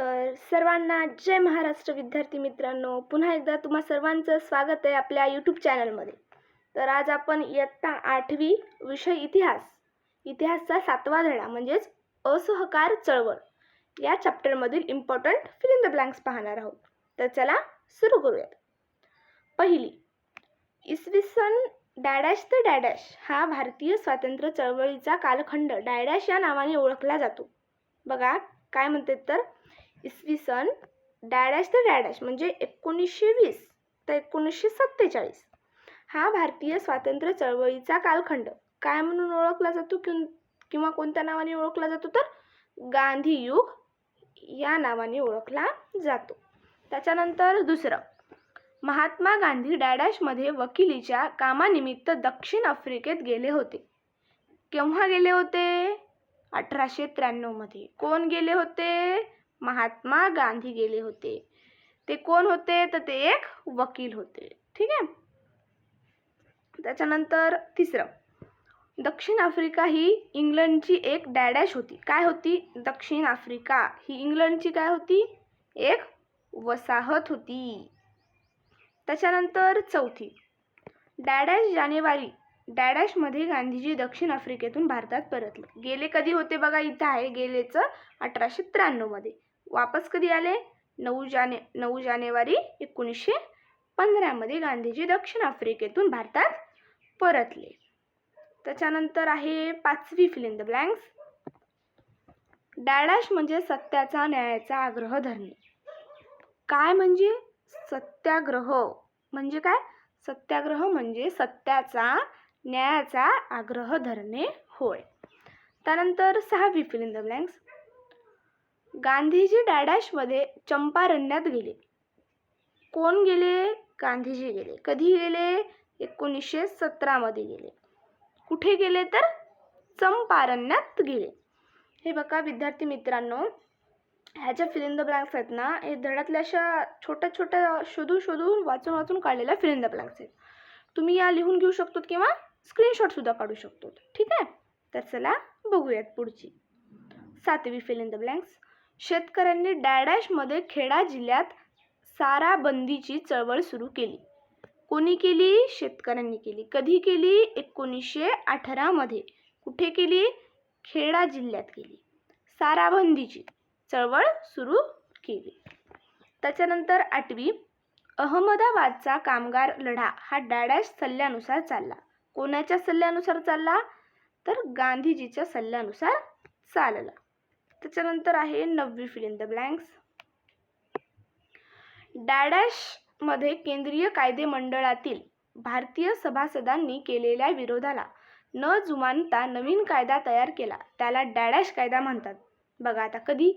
तर सर्वांना जय महाराष्ट्र विद्यार्थी मित्रांनो. पुन्हा एकदा तुम्हा सर्वांचं स्वागत आहे आपल्या यूट्यूब चॅनलमध्ये तर आज आपण इयत्ता आठवी विषय इतिहास इतिहासचा सातवा धडा म्हणजेच असहकार चळवळ या चॅप्टरमधील इम्पॉर्टंट फिलिंग द ब्लँक्स पाहणार आहोत. तर चला सुरू करूयात. पहिली इसवी सन डॅडॅश ते डॅडॅश हा भारतीय स्वातंत्र्य चळवळीचा कालखंड डॅडॅश या नावाने ओळखला जातो. बघा काय म्हणतात तर? इसवी सन डॅडॅश ते डॅडॅश म्हणजे एकोणीसशे वीस ते एकोणीसशे सत्तेचाळीस. हा भारतीय स्वातंत्र्य चळवळीचा कालखंड. काय म्हणून ओळखला जातो? किं किंवा कोणत्या नावाने ओळखला जातो तर? गांधी युग या नावाने ओळखला जातो. त्याच्यानंतर दुसरं महात्मा गांधी डॅडॅशमध्ये वकिलीच्या कामानिमित्त दक्षिण आफ्रिकेत गेले होते. केव्हा गेले होते? अठराशे त्र्याण्णवमध्ये कोण गेले होते? महात्मा गांधी गेले होते. ते कोण होते? तर ते एक वकील होते. ठीक आहे? त्याच्यानंतर तिसरं. दक्षिण आफ्रिका ही इंग्लंडची एक डॅडॅश होती. काय होती? दक्षिण आफ्रिका ही इंग्लंडची काय होती? एक वसाहत होती. त्याच्यानंतर चौथी. डॅडॅश जानेवारी. डॅडॅशमध्ये गांधीजी दक्षिण आफ्रिकेतून भारतात परतले. गेले कधी होते बघा? इथं आहे. गेलेचं अठराशे त्र्याण्णवमध्ये. वापस कधी आले? नऊ जाने नऊ जानेवारी एकोणीसशे पंधरामध्ये गांधीजी दक्षिण आफ्रिकेतून भारतात परतले. त्याच्यानंतर आहे पाचवी फिलिंग द ब्लँक्स डॅडॅश म्हणजे सत्याचा न्यायाचा आग्रह धरणे. काय म्हणजे सत्याग्रह? म्हणजे काय? सत्याग्रह म्हणजे सत्याचा न्यायाचा आग्रह धरणे होय. त्यानंतर सहावी फिलिंग द ब्लँक्स गांधीजी डॅडॅशमध्ये चंपारण्यात गेले. कोण गेले? गांधीजी गेले. कधी गेले? एकोणीसशे सतरामध्ये गेले. कुठे गेले तर? चंपारण्यात गेले. हे बघा विद्यार्थी मित्रांनो ह्याच्या फिलिंद द ब्लँक्स आहेत ना हे धड्यातल्या अशा छोट्या छोट्या शोधून शोधून वाचून वाचून काढलेल्या फिल द ब्लँक्स आहेत. तुम्ही या लिहून घेऊ शकतो किंवा स्क्रीनशॉटसुद्धा काढू शकतो ठीक आहे? तर चला बघूयात पुढची. सातवी फिलिंद द ब्लँक्स शेतकऱ्यांनी डॅडॅशमध्ये खेडा जिल्ह्यात साराबंदीची चळवळ सुरू केली. कोणी केली? शेतकऱ्यांनी केली. कधी केली? एकोणीसशे अठरामध्ये कुठे केली? खेडा जिल्ह्यात केली. साराबंदीची चळवळ सुरू केली. त्याच्यानंतर आठवी अहमदाबादचा कामगार लढा. हा डॅडॅश सल्ल्यानुसार चालला. कोणाच्या सल्ल्यानुसार चालला? तर गांधीजीच्या सल्ल्यानुसार चालला. त्याच्यानंतर आहे नववी फिल इन द ब्लँक्स डॅडॅशमध्ये केंद्रीय कायदे मंडळातील भारतीय सभासदांनी केलेल्या विरोधाला न जुमानता नवीन कायदा तयार केला. त्याला डॅडॅश कायदा म्हणतात. बघा आता कधी?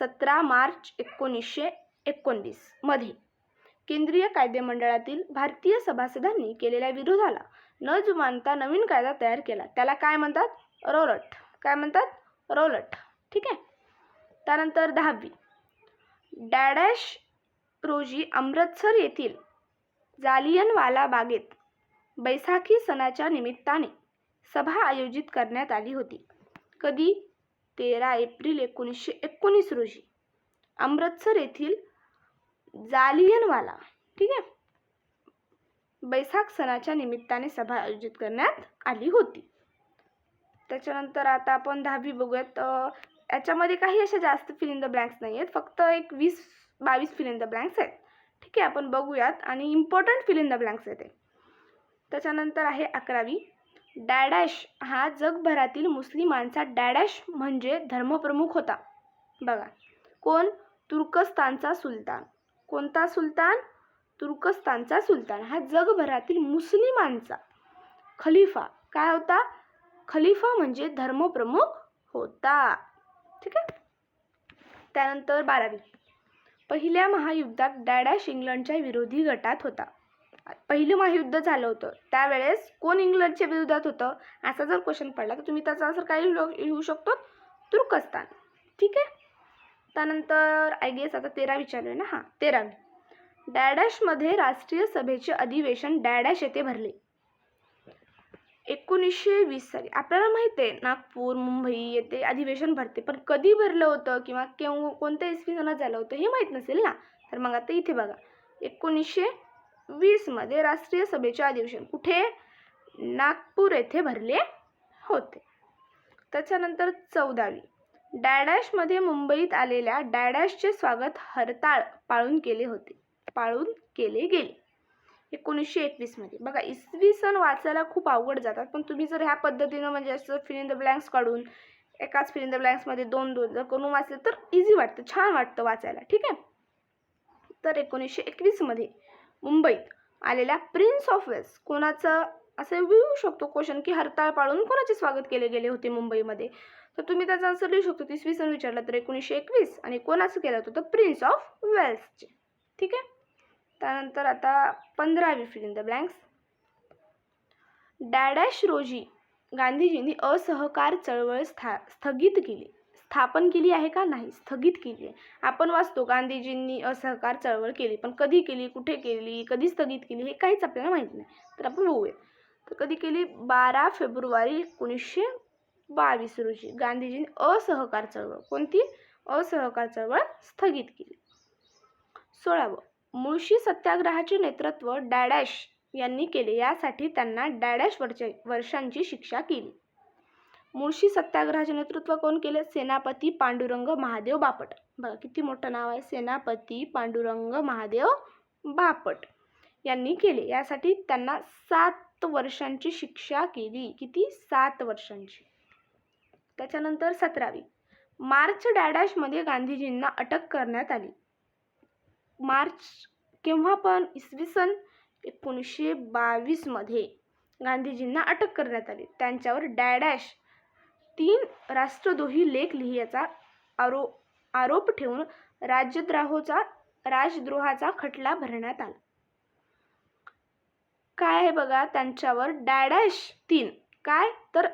सतरा मार्च एकोणीसशे एकोणवीसमध्ये केंद्रीय कायदे मंडळातील भारतीय सभासदांनी केलेल्या विरोधाला न जुमानता नवीन कायदा तयार केला. त्याला काय म्हणतात? रोलट. काय म्हणतात? रोलट. ठीक आहे? त्यानंतर दहावी. डॅडॅश रोजी अमृतसर येथील जालियनवाला बागेत बैसाखी सणाच्या निमित्ताने सभा आयोजित करण्यात आली होती. कधी? तेरा एप्रिल एकोणीसशे एकोणीस रोजी. अमृतसर येथील जालियनवाला. ठीक आहे? बैसाख सणाच्या निमित्ताने सभा आयोजित करण्यात आली होती. त्याच्यानंतर आता आपण दहावी बघूयात याच्यामध्ये काही अशा जास्त फिल इन द ब्लँक्स नाही आहेत फक्त एक वीस बावीस फिल इन द ब्लँक्स आहेत. ठीक आहे आपण बघूयात. आणि important fill in the blanks आहेत त्याच्यानंतर आहे अकरावी. डॅडॅश हा जगभरातील मुस्लिमांचा डॅडॅश म्हणजे धर्मप्रमुख होता. बघा. कोण? तुर्कस्तानचा सुलतान. कोणता सुलतान? तुर्कस्तानचा सुलतान. हा जगभरातील मुस्लिमांचा खलिफा. काय होता? खलिफा म्हणजे धर्मप्रमुख होता. ठीक आहे? त्यानंतर बारावी. पहिल्या महायुद्धात डॅडॅश इंग्लंडच्या विरोधी गटात होता. पहिलं महायुद्ध झालं होतं. त्यावेळेस कोण इंग्लंडच्या विरोधात होतं? असा जर क्वेश्चन पडला तर तुम्ही त्याचा असं काय लिहू शकतो. तुर्कस्तान. ठीक आहे? त्यानंतर आय गेस आता तेरा विचारलं ना? हां तेरावी. डॅडॅशमध्ये राष्ट्रीय सभेचे अधिवेशन डॅडॅश येथे भरले. एकोणीसशे वीस साली. आपल्याला माहिती आहे नागपूर मुंबई येथे अधिवेशन भरते पण कधी भरलं होतं किंवा केव्हा कोणत्या इसवी सणात झालं होतं हे माहीत नसेल ना? तर मग आता इथे बघा. एकोणीसशे वीसमध्ये राष्ट्रीय सभेचे अधिवेशन कुठे? नागपूर येथे भरले होते. त्याच्यानंतर चौदावी. डॅडॅशमध्ये मुंबईत आलेल्या डॅडॅशचे स्वागत हरताळ पाळून केले होते. पाळून केले गेले. एकोणीसशे एकवीसमध्ये बघा इसवी सन वाचायला खूप अवघड जातात पण तुम्ही जर ह्या पद्धतीनं म्हणजे असं फिल इन द ब्लँक्स काढून एकाच फिल इन द ब्लँक्समध्ये दोन दोन जर करून वाचले तर इझी वाटतं छान वाटतं वाचायला ठीक आहे? तर एकोणीसशे एकवीसमध्ये मुंबईत आलेल्या प्रिन्स ऑफ वेल्स कोणाचं असं लिहू शकतो क्वेश्चन की हरताळ पाळून कोणाचे स्वागत केले गेले होते मुंबईमध्ये? तर तुम्ही त्याचा आन्सर लिहू शकतो. इसवी सन विचारलं तर एकोणीसशे एकवीस आणि कोणाचं केलं होतं? तर प्रिन्स ऑफ वेल्सचे ठीक आहे? त्यानंतर आता पंधरावी फिल इन द ब्लँक्स डॅडॅश रोजी गांधीजींनी असहकार चळवळ स्था स्थगित केली. स्थापन केली आहे का? नाही. स्थगित केली आहे. आपण वाचतो गांधीजींनी असहकार चळवळ केली पण कधी केली कुठे केली कधी स्थगित केली हे काहीच आपल्याला माहीत नाही. तर आपण बघूया. तर कधी केली? बारा फेब्रुवारी एकोणीसशे बावीस रोजी गांधीजींनी असहकार चळवळ कोणती? असहकार चळवळ स्थगित केली. सोळावं. मुळशी सत्याग्रहाचे नेतृत्व डॅडॅश यांनी केले. यासाठी त्यांना डॅडॅश वर्ष वर्षांची शिक्षा केली. मुळशी सत्याग्रहाचे नेतृत्व कोण केले? सेनापती पांडुरंग महादेव बापट. बघा किती मोठं नाव आहे. सेनापती पांडुरंग महादेव बापट यांनी केले. यासाठी त्यांना सात वर्षांची शिक्षा केली. किती? सात वर्षांची. त्याच्यानंतर सतरावी. मार्च डॅडॅशमध्ये गांधीजींना अटक करण्यात आली. मार्च केव्हा पण इसवी सन एकोणीसशे बावीसमध्ये गांधीजींना अटक करण्यात आली. त्यांच्यावर डॅडॅश तीन राष्ट्रद्रोही लेख लिहिण्याचा आरो आरोप ठेवून राज्यद्रोहाचा राजद्रोहाचा खटला भरण्यात आला. काय आहे बघा त्यांच्यावर डॅडॅश तीन. काय? तर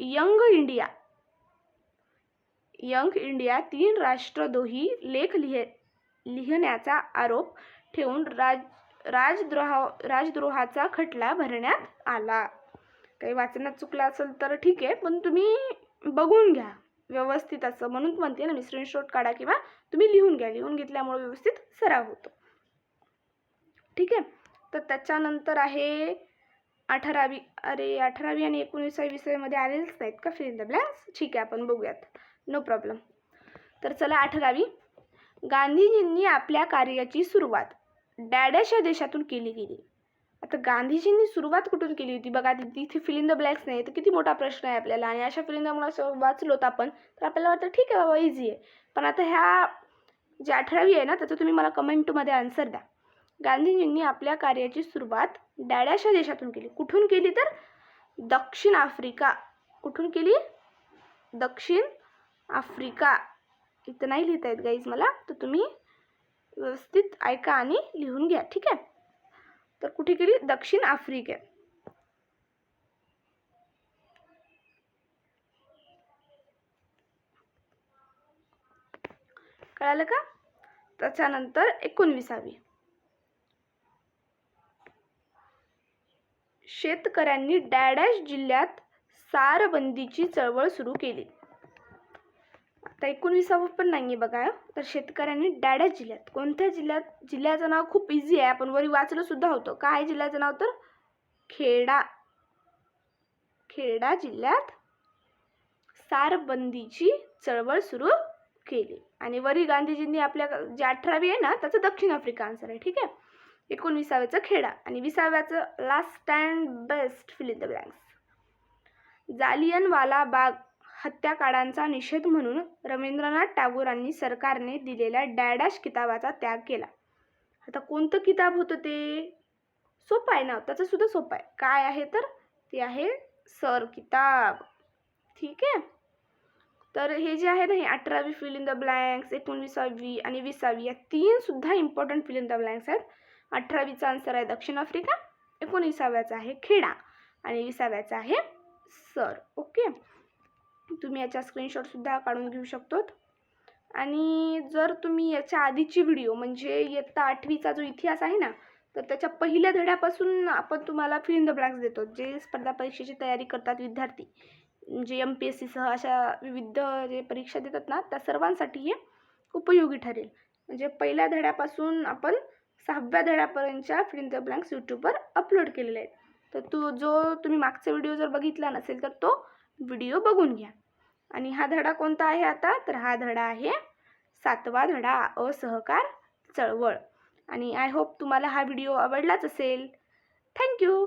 यंग इंडिया. यंग इंडिया तीन राष्ट्रद्रोही लेख लिहि लिहिण्याचा आरोप ठेवून राज राजद्रोहा राजद्रोहाचा खटला भरण्यात आला. काही वाचनात चुकलं असेल तर ठीक आहे पण तुम्ही बघून घ्या. व्यवस्थित असं म्हणून म्हणते ना मी स्क्रीनशॉट काढा किंवा तुम्ही लिहून घ्या. लिहून घेतल्यामुळे व्यवस्थित सराव होतो. ठीक आहे? तर त्याच्यानंतर आहे अठरावी अरे अठरावी आणि एकोणीसावी विषयामध्ये आलेलेच नाहीत का फिल इन द ब्लँक्स? ठीक आहे आपण बघूयात. नो प्रॉब्लेम तर चला अठरावी. गांधीजींनी आपल्या कार्याची सुरुवात डॅडॅश या देशातून केली गेली. आता गांधीजींनी सुरुवात कुठून केली होती? बघा तिथे फिल इन द ब्लॅक्स नाही तर किती मोठा प्रश्न आहे आपल्याला. आणि अशा फिल इन वाचलो होतं आपण तर आपल्याला वाटतं ठीक आहे बाबा इझी आहे. पण आता ह्या ज्या अठरावी आहे ना त्याचं तुम्ही मला कमेंटमध्ये आन्सर द्या. गांधीजींनी आपल्या कार्याची सुरुवात डॅडॅश या देशातून केली. कुठून केली तर? दक्षिण आफ्रिका. कुठून केली? दक्षिण आफ्रिका. इथं नाही लिहिता येत गाईज मला. तर तुम्ही व्यवस्थित ऐका आणि लिहून घ्या ठीक आहे? तर कुठे गेली? दक्षिण आफ्रिकेत. कळालं का? त्याच्यानंतर एकोणविसावी. शेतकऱ्यांनी डॅडॅश जिल्ह्यात सारबंदीची चळवळ सुरू केली. तर एकोणविसावं पण नाही आहे बघा तर शेतकऱ्यांनी डॅडा जिल्ह्यात. कोणत्या जिल्ह्यात? जिल्ह्याचं नाव खूप इझी आहे आपण वरी वाचलंसुद्धा होतं. काय आहे जिल्ह्याचं नाव तर? खेडा. खेडा जिल्ह्यात सारबंदीची चळवळ सुरू केली. आणि वरी गांधीजींनी आपल्या जे अठरावी आहे ना त्याचं दक्षिण आफ्रिका आन्सर आहे ठीक आहे? एकोणविसाव्याचं खेडा आणि विसाव्याचं last and best fill the blanks Jallianwala Bagh हत्याकांडांचा निषेध म्हणून रवींद्रनाथ टागोरांनी सरकारने दिलेल्या डॅडॅश किताबाचा त्याग केला. आता कोणतं किताब होतं ते? सोपं आहे ना? त्याचं सुद्धा सोपं आहे. काय आहे तर? ते आहे सर किताब. ठीक आहे? तर हे जे आहे ना हे अठरावी फिल इन द ब्लँक्स एकोणविसावी आणि विसावी या तीन सुद्धा important fill in the blanks आहेत. अठरावीचा आन्सर आहे दक्षिण आफ्रिका एकोणीसाव्याचा आहे खेडा आणि विसाव्याचा आहे सर. ओके? तुम्ही याचा स्क्रीनशॉटसुद्धा काढून घेऊ शकतो आणि जर तुम्ही याच्या आधीची व्हिडिओ म्हणजे इयत्ता आठवीचा जो इतिहास आहे ना तर त्याच्या पहिल्या धड्यापासून आपण तुम्हाला फिल इन द ब्लँक्स देतो. जे स्पर्धा परीक्षेची तयारी करतात विद्यार्थी जे एम पी एस सीसह अशा विविध जे परीक्षा देतात ना त्या सर्वांसाठी हे उपयोगी ठरेल. म्हणजे पहिल्या धड्यापासून आपण सहाव्या धड्यापर्यंतच्या फिल इन द ब्लँक्स यूट्यूबवर अपलोड केलेले आहेत. तर तो जो तुम्ही मागचा व्हिडिओ जर बघितला नसेल तर तो व्हिडिओ बघून घ्या. आणि हा धडा कोणता आहे आता? तर हा धडा आहे सातवा धडा असहकार चळवळ. आणि आय होप तुम्हाला हा व्हिडिओ आवडलाच असेल. थँक्यू